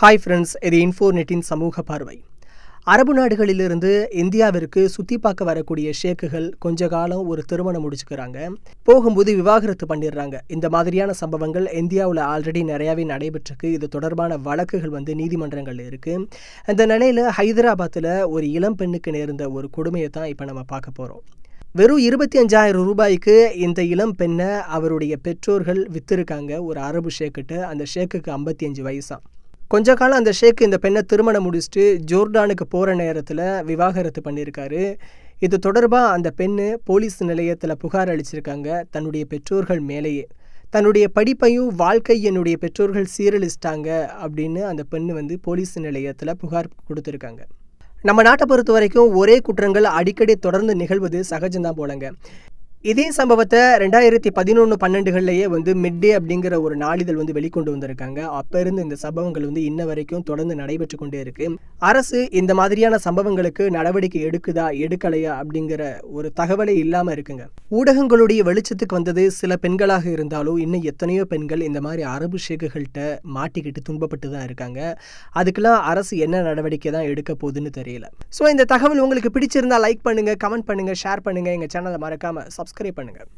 Hi friends இது info நெட்டின் சமூக பார்வை. அரபு நாடுகளிலிருந்து இந்தியாவிற்கு சுற்றி பார்க்க வரக்கூடிய ஷேக்குகள் கொஞ்ச காலம் ஒரு திருமணம் முடிச்சுக்கிறாங்க. போகும்போது விவாகரத்து பண்ணிடுறாங்க. இந்த மாதிரியான சம்பவங்கள் இந்தியாவில் ஆல்ரெடி நிறையாவே நடைபெற்றிருக்கு. இது தொடர்பான வழக்குகள் வந்து நீதிமன்றங்களில் இருக்குது அந்த நிலையில் ஹைதராபாத்தில் ஒரு இளம் பெண்ணுக்கு நேர்ந்த ஒரு கொடுமையை தான் இப்போ நம்ம பார்க்க போகிறோம் வெறும் இருபத்தி அஞ்சாயிரம் ரூபாய்க்கு இந்த இளம் பெண்ணை அவருடைய பெற்றோர்கள் விற்றுருக்காங்க ஒரு அரபு ஷேக்கிட்ட அந்த ஷேக்குக்கு ஐம்பத்தி அஞ்சு வயசான் கொஞ்ச காலம் அந்த ஷேக் இந்த பெண்ணை திருமணம் முடிச்சுட்டு ஜோர்டானுக்கு போகிற நேரத்தில் விவாகரத்து பண்ணியிருக்காரு இது தொடர்பாக அந்த பெண்ணு போலீஸ் நிலையத்தில் புகார் அளிச்சிருக்காங்க தன்னுடைய பெற்றோர்கள் மேலேயே. தன்னுடைய படிப்பையும் வாழ்க்கை என்னுடைய பெற்றோர்கள் சீரழிச்சிட்டாங்க அப்படின்னு அந்த பெண்ணு வந்து போலீஸ் நிலையத்தில் புகார் கொடுத்துருக்காங்க. நம்ம நாட்டை பொறுத்த வரைக்கும் ஒரே குற்றங்கள் அடிக்கடி தொடர்ந்து நிகழ்வது சகஜம்தான் போலங்க. இதே சம்பவத்தை ரெண்டாயிரத்தி பதினொன்று பன்னெண்டுகள்லேயே வந்து மிட்டே அப்படிங்கிற ஒரு நாளிதழ் வந்து வெளிக்கொண்டு வந்திருக்காங்க. அப்போ இருந்து இந்த சம்பவங்கள் வந்து இன்ன வரைக்கும் தொடர்ந்து நடைபெற்று கொண்டே இருக்கு. அரசு இந்த மாதிரியான சம்பவங்களுக்கு நடவடிக்கை எடுக்குதா எடுக்கலையா அப்படிங்கிற ஒரு தகவலே இல்லாமல் இருக்குங்க. ஊடகங்களுடைய வெளிச்சத்துக்கு வந்தது சில பெண்களாக இருந்தாலும் இன்னும் எத்தனையோ பெண்கள் இந்த மாதிரி அரபு ஷேக்குகள்கிட்ட மாட்டிக்கிட்டு துன்பப்பட்டு தான் இருக்காங்க. அதுக்கெல்லாம் அரசு என்ன நடவடிக்கை தான் எடுக்க போகுதுன்னு தெரியல. ஸோ இந்த தகவல் உங்களுக்கு பிடிச்சிருந்தா லைக் பண்ணுங்கள் கமெண்ட் பண்ணுங்கள் ஷேர் பண்ணுங்கள் எங்கள் சேனலை மறக்காமல் சப்ஸ்கிரைப் பண்ணுங்கள்